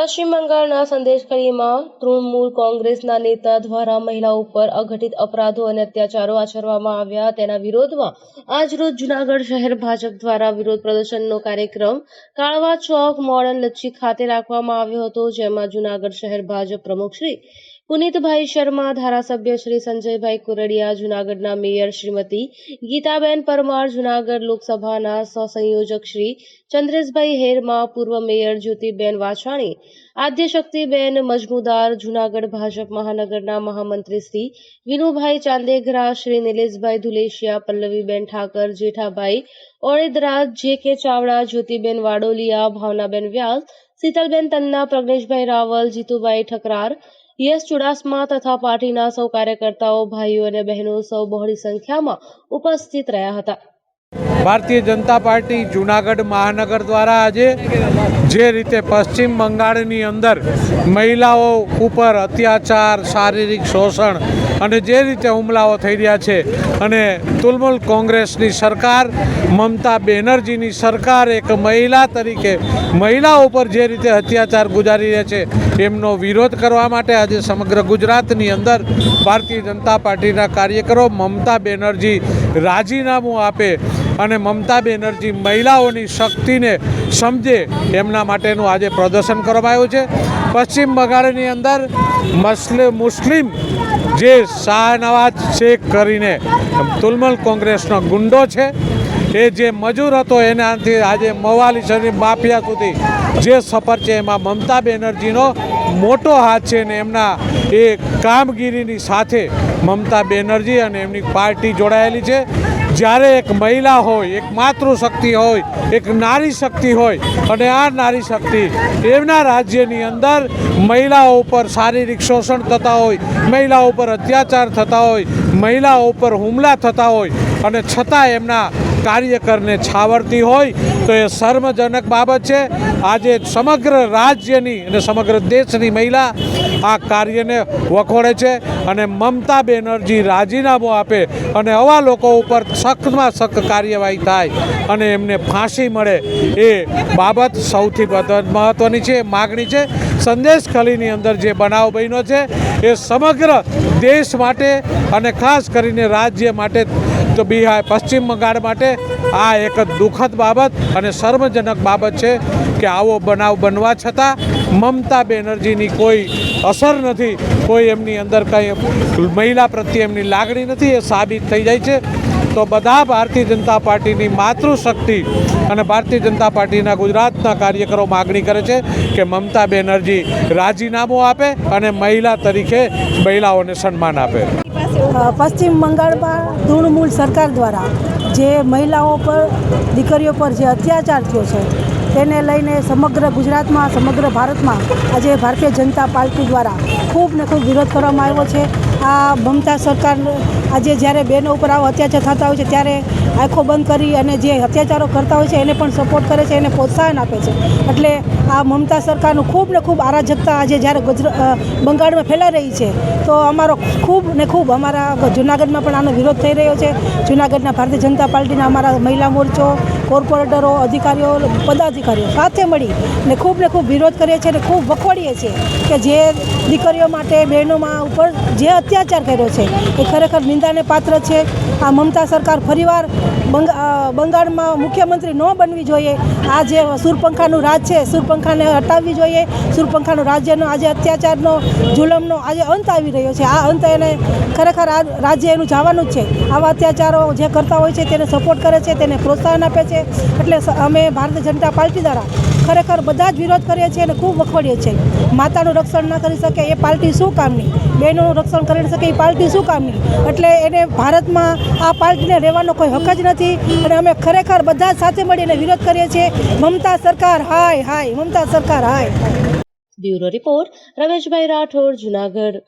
પશ્ચિમ બંગાળના સંદેશખાલીમાં તૃણમૂલ કોંગ્રેસના નેતા દ્વારા મહિલાઓ ઉપર અઘટિત અપરાધો અને અત્યાચારો આચરવામાં આવ્યા. તેના વિરોધમાં આજરોજ જુનાગઢ શહેર ભાજપ દ્વારા વિરોધ પ્રદર્શનનો કાર્યક્રમ કાળવા ચોક મોડલ લચ્છી ખાતે રાખવામાં આવ્યો હતો, જેમાં જુનાગઢ શહેર ભાજપ પ્રમુખ શ્રી પુનિતભાઈ શર્મા, ધારાસભ્ય શ્રી સંજયભાઈ કુરડિયા, જુનાગઢના મેયર શ્રીમતી ગીતાબેન પરમાર, જુનાગઢ લોકસભાના સહસંયોજક શ્રી ચંદ્રેશભાઈ હેરમા, પૂર્વ મેયર જ્યોતિબેન વાછાણી, આદ્યશક્તિબેન મજમુદાર, જુનાગઢ ભાજપ મહાનગરના મહામંત્રી શ્રી વિનુભાઈ ચાંદેગરા શ્રી નિલેશભાઈ ધુલેશિયા, પલ્લવીબેન ઠાકર, જેઠાભાઈ ઓળેદરા જે કે ચાવડા, જ્યોતિબેન વાડોલિયા, ભાવનાબેન વ્યાસ, શીતલબેન તન્ના, પ્રજ્ઞેશભાઈ રાવલ, જીતુભાઈ ઠકરાર યશ ચુડાસમા તથા પાર્ટીના સૌ કાર્યકર્તાઓ, ભાઈઓ અને બહેનો સૌ બહોળી સંખ્યામાં ઉપસ્થિત રહ્યા હતા. ભારતીય જનતા પાર્ટી જુનાગઢ મહાનગર દ્વારા આજે જે રીતે પશ્ચિમ બંગાળની અંદર મહિલાઓ ઉપર અત્યાચાર, શારીરિક શોષણ અને જે રીતે હુમલાઓ થઈ રહ્યા છે અને તુલમુલ કોંગ્રેસની સરકાર, મમતા બેનર્જીની સરકાર એક મહિલા તરીકે મહિલાઓ ઉપર જે રીતે અત્યાચાર ગુજારી રહ્યા છે, એમનો વિરોધ કરવા માટે આજે સમગ્ર ગુજરાતની અંદર ભારતીય જનતા પાર્ટીના કાર્યકરો મમતા બેનર્જી રાજીનામું આપે અને મમતા બેનર્જી મહિલાઓની શક્તિને સમજે, એમના માટેનું આજે પ્રદર્શન કરવામાં આવ્યું છે. પશ્ચિમ બંગાળની અંદર મસ્લિમ જે શાહનવાજ શેખ કરીને તુલમલ કોંગ્રેસનો ગુંડો છે, એ જે મજૂર હતો એનાથી આજે મવાલી શરીફ માફિયા સુધી જે સફર છે, એમાં મમતા બેનર્જીનો મોટો હાથ છે ને એમના એ કામગીરીની સાથે મમતા બેનર્જી અને એમની પાર્ટી જોડાયેલી છે. જ્યારે એક મહિલા હોય, એક માતૃશક્તિ હોય, એક નારી શક્તિ હોય, અને આ નારી શક્તિ એમના રાજ્યની અંદર મહિલાઓ ઉપર શારીરિક શોષણ થતા હોય, મહિલાઓ ઉપર અત્યાચાર થતા હોય, મહિલાઓ ઉપર હુમલા થતા હોય, અને છતાં એમના કાર્યકરને છાવરતી હોય, તો એ શર્મજનક બાબત છે. આજે સમગ્ર રાજ્યની અને સમગ્ર દેશની મહિલા આ કાર્યને વખોડે છે અને મમતા બેનર્જી રાજીનામું આપે અને આવા લોકો ઉપર સખ્તમાં સખ્ત કાર્યવાહી થાય અને એમને ફાંસી મળે એ બાબત સૌથી મહત્ત્વની છે, માગણી છે. સંદેશ ખલીની અંદર જે બનાવ બન્યો છે એ સમગ્ર દેશ માટે અને ખાસ કરીને રાજ્ય માટે તો બિહાર, પશ્ચિમ બંગાળ માટે આ એક દુઃખદ બાબત અને શર્મજનક બાબત છે કે આવો બનાવ બનવા છતાં મમતા બેનર્જીની કોઈ અસર નથી, કોઈ એમની અંદર કંઈ મહિલા પ્રત્યે એમની લાગણી નથી, એ સાબિત થઈ જાય છે. તો બધા ભારતીય જનતા પાર્ટીની માતૃશક્તિ અને ભારતીય જનતા પાર્ટીના ગુજરાતના કાર્યકરો માગણી કરે છે કે મમતા બેનર્જી રાજીનામું આપે અને મહિલા તરીકે મહિલાઓને સન્માન આપે. પશ્ચિમ બંગાળમાં તૃણમૂલ સરકાર દ્વારા જે મહિલાઓ પર, દીકરીઓ પર જે અત્યાચાર થયો છે તેને લઈને સમગ્ર ગુજરાતમાં, સમગ્ર ભારતમાં આજે ભારતીય જનતા પાર્ટી દ્વારા ખૂબ ને ખૂબ વિરોધ કરવામાં આવ્યો છે. આ મમતા સરકાર આજે જ્યારે બહેનો ઉપર આવો અત્યાચાર થતા હોય છે, ત્યારે આંખો બંધ કરી અને જે અત્યાચારો કરતા હોય છે એને પણ સપોર્ટ કરે છે, એને પ્રોત્સાહન આપે છે. એટલે આ મમતા સરકારનું ખૂબ ને ખૂબ આરાજકતા આજે જ્યારે ગુજરાત બંગાળમાં ફેલાઈ રહી છે, તો અમારો ખૂબ ને ખૂબ અમારા જુનાગઢમાં પણ આનો વિરોધ થઈ રહ્યો છે. જુનાગઢના ભારતીય જનતા પાર્ટીના અમારા મહિલા મોરચો, કોર્પોરેટરો, અધિકારીઓ, પદાધિકારીઓ સાથે મળી ને ખૂબ ને ખૂબ વિરોધ કરીએ છીએ અને ખૂબ વખોડીએ છીએ કે જે દીકરીઓ માટે, બહેનોમાં ઉપર જે અત્યાચાર કર્યો છે, એ ખરેખર નિંદાને પાત્ર છે. આ મમતા સરકાર ફરીવાર બંગાળમાં મુખ્યમંત્રી ન બનવી જોઈએ. આ જે સુરપંખાનું રાજ છે, સુરપંખાને હટાવવી જોઈએ. સુરપંખાનું રાજ્યનો આજે અત્યાચારનો, જુલમનો આજે અંત આવી રહ્યો છે. આ અંત એને ખરેખર આ રાજ્ય એનું જવાનું જ છે. આવા અત્યાચારો જે કરતા હોય છે તેને સપોર્ટ કરે છે, તેને પ્રોત્સાહન આપે છે. એટલે અમે ભારતીય જનતા પાર્ટી દ્વારા ખરેખર બધા જ વિરોધ કરીએ છીએ અને ખૂબ વખોડીએ છીએ. માતાનું રક્ષણ ન કરી શકે એ પાર્ટી શું કામની? બહેનોનું રક્ષણ કરી શકે એ પાર્ટી શું કામની? એટલે એને ભારતમાં આ પાર્ટીને રહેવાનો કોઈ હક જ નથી અને અમે ખરેખર બધા સાથે મળીને વિરોધ કરીએ છીએ. મમતા સરકાર, હાય હાય, મમતા સરકાર, હાય. Bureau report, Rameshbhai Rathod, Junagadh.